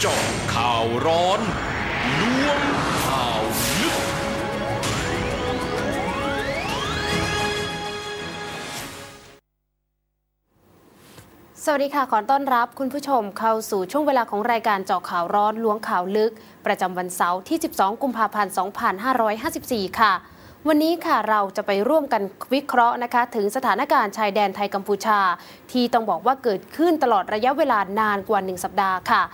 เจาะข่าวร้อนล้วงข่าวลึก สวัสดีค่ะ ขอต้อนรับคุณผู้ชมเข้าสู่ช่วงเวลาของรายการเจาะข่าวร้อนล้วงข่าวลึก ประจำวันเสาร์ที่ 12 กุมภาพันธ์ 2554 ค่ะวันนี้ค่ะเราจะไปร่วมกันวิเคราะห์นะคะ ถึงสถานการณ์ชายแดนไทยกัมพูชา ที่ต้องบอกว่าเกิดขึ้นตลอดระยะเวลานานกว่า 1 สัปดาห์ค่ะ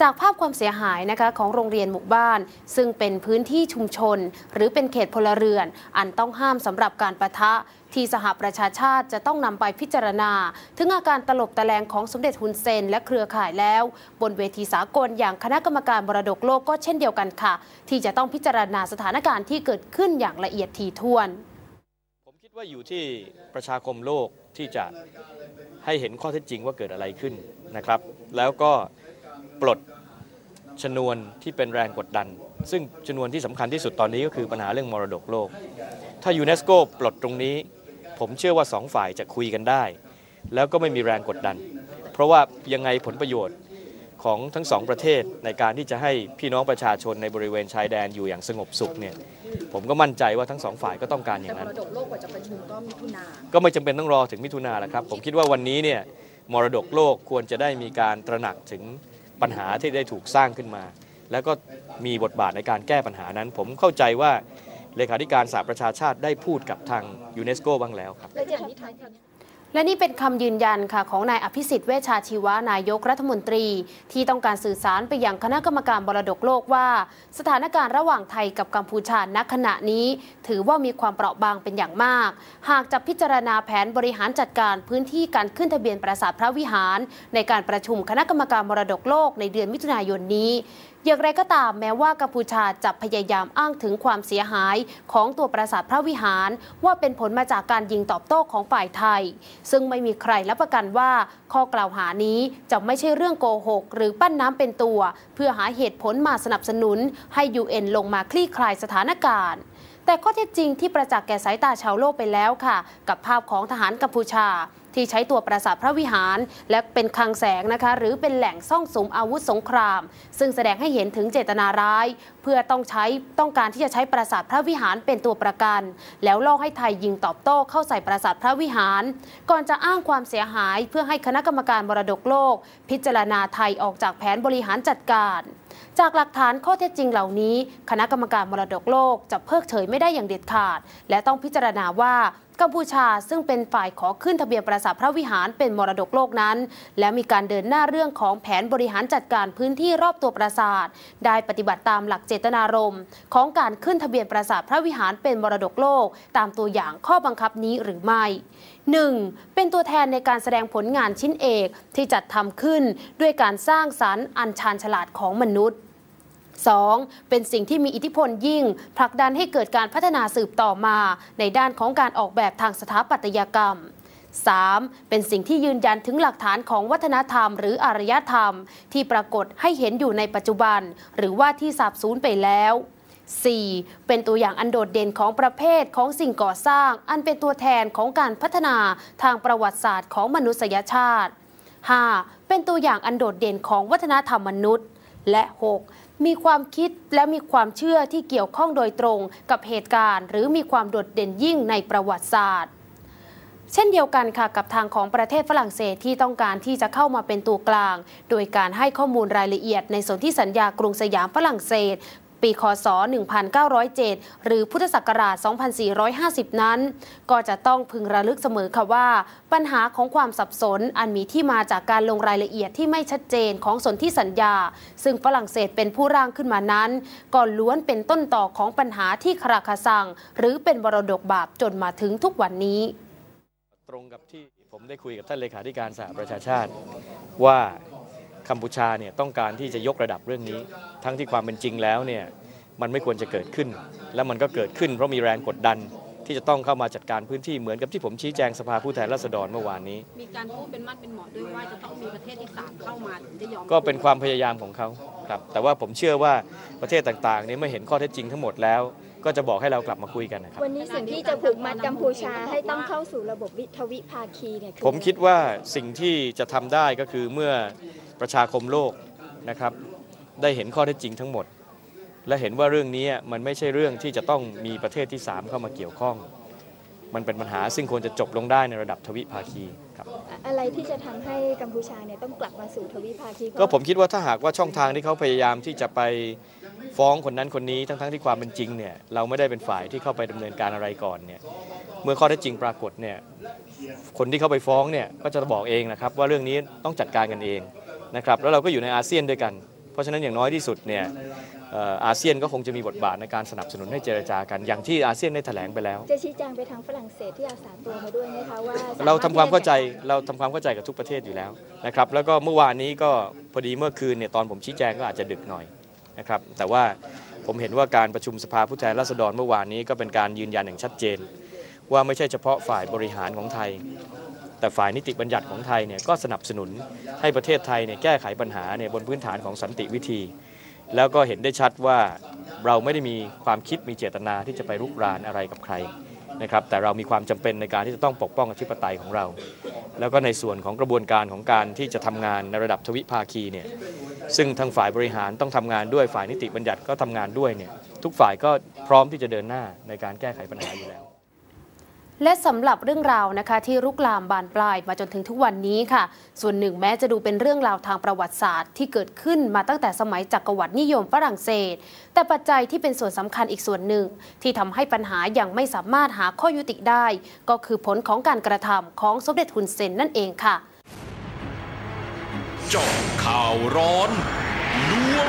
จากภาพความเสียหายนะคะของโรงเรียนหมู่บ้าน ซึ่งเป็นพื้นที่ชุมชน หรือเป็นเขตพลเรือน อันต้องห้ามสำหรับการประทะที่สหประชาชาติจะต้องนำไปพิจารณา ถึงอาการตลบตะแลงของสมเด็จฮุนเซน และเครือข่ายแล้ว บนเวทีสากลอย่างคณะกรรมการมรดกโลกก็เช่นเดียวกันค่ะ ที่จะต้องพิจารณาสถานการณ์ที่เกิดขึ้นอย่างละเอียดถี่ถ้วน ผมคิดว่าอยู่ที่ประชาคมโลกที่จะให้เห็นข้อเท็จจริงว่าเกิดอะไรขึ้นนะครับ แล้วก็ ปลดชนวนที่เป็นแรงกดดัน ซึ่งชนวนที่สำคัญที่สุดตอนนี้ก็คือปัญหาเรื่องมรดกโลก ถ้ายูเนสโกปลดตรงนี้ ผมเชื่อว่าสองฝ่ายจะคุยกันได้ แล้วก็ไม่มีแรงกดดัน เพราะว่ายังไงผลประโยชน์ของทั้งสองประเทศในการที่จะให้พี่น้องประชาชนในบริเวณชายแดนอยู่อย่างสงบสุขเนี่ยผมก็มั่นใจว่าทั้งสองฝ่ายก็ต้องการอย่างนั้น มรดกโลกกว่าจะประชุมก็มิถุนาก็ไม่จำเป็นต้องรอถึงมิถุนาแหละครับ ผมคิดว่าวันนี้เนี่ยมรดกโลกควรจะได้มีการตระหนักถึง ปัญหาที่ได้ถูกสร้างขึ้นมา แล้วก็มีบทบาทในการแก้ปัญหานั้น ผมเข้าใจว่าเลขาธิการสหประชาชาติได้พูดกับทางยูเนสโกบ้างแล้วครับ และนี่เป็นคำยืนยันค่ะของนายอภิสิทธิ์เวชาชีวะนายกรัฐมนตรี ที่ต้องการสื่อสารไปยังคณะกรรมการมรดกโลกว่า สถานการณ์ระหว่างไทยกับกัมพูชาณขณะนี้ ถือว่ามีความเปราะบางเป็นอย่างมาก หากจะพิจารณาแผนบริหารจัดการพื้นที่การขึ้นทะเบียนปราสาทพระวิหาร ในการประชุมคณะกรรมการมรดกโลกในเดือนมิถุนายนนี้ อย่างไรก็ตามแม้ว่ากัมพูชาจะพยายามอ้างถึงความเสียหายของตัวปราสาทพระวิหาร ว่าเป็นผลมาจากการยิงตอบโต้ของฝ่ายไทย ซึ่งไม่มีใครรับประกันว่าข้อกล่าวหานี้จะไม่ใช่เรื่องโกหก หรือปั้นน้ำเป็นตัว เพื่อหาเหตุผลมาสนับสนุน ให้ UN ลงมาคลี่คลายสถานการณ์แต่ข้อเท็จจริงที่ประจักษ์แก่สายตาชาวโลกไปแล้วค่ะ กับภาพของทหารกัมพูชา ที่ใช้ตัวปราสาทพระวิหาร และเป็นคลังแสงนะคะหรือเป็นแหล่งซ่องสุมอาวุธสงคราม ซึ่งแสดงให้เห็นถึงเจตนาร้าย เพื่อต้องใช้ต้องการที่จะใช้ปราสาทพระวิหารเป็นตัวประกัน แล้วล่อให้ไทยยิงตอบโต้เข้าใส่ปราสาทพระวิหาร ก่อนจะอ้างความเสียหายเพื่อให้คณะกรรมการมรดกโลก พิจารณาไทยออกจากแผนบริหารจัดการจากหลักฐานข้อเท็จจริงเหล่านี้ คณะกรรมการมรดกโลกจะเพิกเฉยไม่ได้อย่างเด็ดขาด และต้องพิจารณาว่า กัมพูชา ซึ่งเป็นฝ่ายขอขึ้นทะเบียนปราสาทพระวิหารเป็นมรดกโลกนั้น และมีการเดินหน้าเรื่องของแผนบริหารจัดการพื้นที่รอบตัวปราสาท ได้ปฏิบัติตามหลักเจตนารมณ์ของการขึ้นทะเบียนปราสาทพระวิหารเป็นมรดกโลก ตามตัวอย่างข้อบังคับนี้หรือไม่ 1. เป็นตัวแทนในการแสดงผลงานชิ้นเอกที่จัดทำขึ้นด้วยการสร้างสรรค์อันชาญฉลาดของมนุษย์ 2. เป็นสิ่งที่มีอิทธิพลยิ่งผลักดันให้เกิดการพัฒนาสืบต่อมา ในด้านของการออกแบบทางสถาปัตยกรรม 3. เป็นสิ่งที่ยืนยันถึงหลักฐานของวัฒนธรรม หรืออารยธรรม ที่ปรากฏให้เห็นอยู่ในปัจจุบัน หรือว่าที่สาบสูญไปแล้ว 4. เป็นตัวอย่างอันโดดเด่นของประเภทของสิ่งก่อสร้าง อันเป็นตัวแทนของการพัฒนาทางประวัติศาสตร์ของมนุษยชาติ 5. เป็นตัวอย่างอันโดดเด่นของวัฒนธรรมมนุษย์ และ 6. มีความคิดและมีความเชื่อที่เกี่ยวข้องโดยตรงกับเหตุการณ์ หรือมีความโดดเด่นยิ่งในประวัติศาสตร์ เช่นเดียวกันค่ะกับทางของประเทศฝรั่งเศสที่ต้องการที่จะเข้ามาเป็นตัวกลาง โดยการให้ข้อมูลรายละเอียดในสนธิสัญญากรุงสยามฝรั่งเศส ปีคศ 1907 หรือพุทธศักราช 2450 นั้น ก็จะต้องพึงระลึกเสมอค่ะว่า ปัญหาของความสับสนอันมีที่มาจากการลงรายละเอียดที่ไม่ชัดเจนของสนธิสัญญา ซึ่งฝรั่งเศสเป็นผู้ร่างขึ้นมานั้น ก็ล้วนเป็นต้นต่อของปัญหาที่คราคาซังหรือเป็นบรดกบาปจนมาถึงทุกวันนี้ ตรงกับที่ผมได้คุยกับท่านเลขาธิการสหประชาชาติว่า กัมพูชาเนี่ยต้องการที่จะยกระดับเรื่องนี้ ทั้งที่ความเป็นจริงแล้วเนี่ยมันไม่ควรจะเกิดขึ้น และมันก็เกิดขึ้นเพราะมีแรงกดดันที่จะต้องเข้ามาจัดการพื้นที่เหมือนกับที่ผมชี้แจงสภาผู้แทนราษฎรเมื่อวานนี้ มีการพูดเป็นมั่นเป็นเหมาะด้วยว่าจะต้องมีประเทศที่สามเข้ามาถึงจะยอมก็เป็นความพยายามของเขาครับแต่ว่าผมเชื่อว่าประเทศต่างๆเนี่ยเมื่อเห็นข้อเท็จจริงทั้งหมดแล้ว ก็จะบอกให้เรากลับมาคุยกันนะครับวันนี้สิ่งที่จะผูกมัดกัมพูชาให้ต้องเข้าสู่ระบบวิทวิภาคีเนี่ยอผมคิดว่าสิ่งที่จะทำได้ก็คือเมื่อ ประชาคมโลกนะครับ ได้เห็นข้อเท็จจริงทั้งหมด และเห็นว่าเรื่องนี้มันไม่ใช่เรื่องที่จะต้องมีประเทศที่ 3 เข้ามาเกี่ยวข้อง มันเป็นปัญหาซึ่งควรจะจบลงได้ในระดับทวิภาคีครับอะไรที่จะทำให้กัมพูชาเนี่ยต้องกลับมาสู่ทวิภาคีก็ผมคิดว่าถ้าหากว่าช่องทางที่เขาพยายามที่จะไปฟ้องคนนั้นคนนี้ทั้งๆที่ความเป็นจริงเนี่ยเราไม่ได้เป็นฝ่ายที่เข้าไปดำเนินการอะไรก่อนเนี่ยเมื่อข้อเท็จจริงปรากฏเนี่ยคนที่เข้าไปฟ้องเนี่ยก็จะบอกเองนะครับว่าเรื่องนี้ต้องจัดการกันเอง นะครับแล้วเราก็อยู่ในอาเซียนด้วยกัน เพราะฉะนั้นอย่างน้อยที่สุดเนี่ยเอ่ออาเซียนก็คงจะมีบทบาทในการสนับสนุนให้เจรจากัน อย่างที่อาเซียนได้แถลงไปแล้ว จะชี้แจงไปทางฝรั่งเศสที่อาสาตัวมาด้วยนะคะว่าสเราทำความเข้าใจที่เราทำความเข้าใจกับทุกประเทศอยู่แล้วนะครับแล้วก็เมื่อวานนี้ก็พอดีเมื่อคืนเนี่ยตอนผมชี้แจงก็อาจจะดึกหน่อยนะครับแต่ว่าผมเห็นว่าการประชุมสภาผู้แทนราษฎรเมื่อวานนี้ก็เป็นการยืนยันอย่างชัดเจน ว่าไม่ใช่เฉพาะฝ่ายบริหารของไทย แต่ฝ่ายนิติบัญญัติของไทยเนี่ยก็สนับสนุนให้ประเทศไทยเนี่ยแก้ไขปัญหาเนี่ยบนพื้นฐานของสันติวิธี แล้วก็เห็นได้ชัดว่าเราไม่ได้มีความคิดมีเจตนาที่จะไปรุกรานอะไรกับใครนะครับแต่เรามีความจำเป็นในการที่จะต้องปกป้องอธิปไตยของเรา แล้วก็ในส่วนของกระบวนการของการที่จะทำงานในระดับทวิภาคีเนี่ยซึ่งทางฝ่ายบริหารต้องทำงานด้วยฝ่ายนิติบัญญัติก็ทำงานด้วยเนี่ยทุกฝ่ายก็พร้อมที่จะเดินหน้าในการแก้ไขปัญหาอยู่แล้ว และสำหรับเรื่องราวนะคะที่รุกลามบานปลายมาจนถึงทุกวันนี้ค่ะ ส่วนหนึ่งแม้จะดูเป็นเรื่องราวทางประวัติศาสตร์ ที่เกิดขึ้นมาตั้งแต่สมัยจักรวรรดินิยมฝรั่งเศส แต่ปัจจัยที่เป็นส่วนสำคัญอีกส่วนหนึ่ง ที่ทำให้ปัญหายังไม่สามารถหาข้อยุติได้ ก็คือผลของการกระทำของสมเด็จฮุนเซนนั่นเองค่ะจาะข่าวร้อนล้วง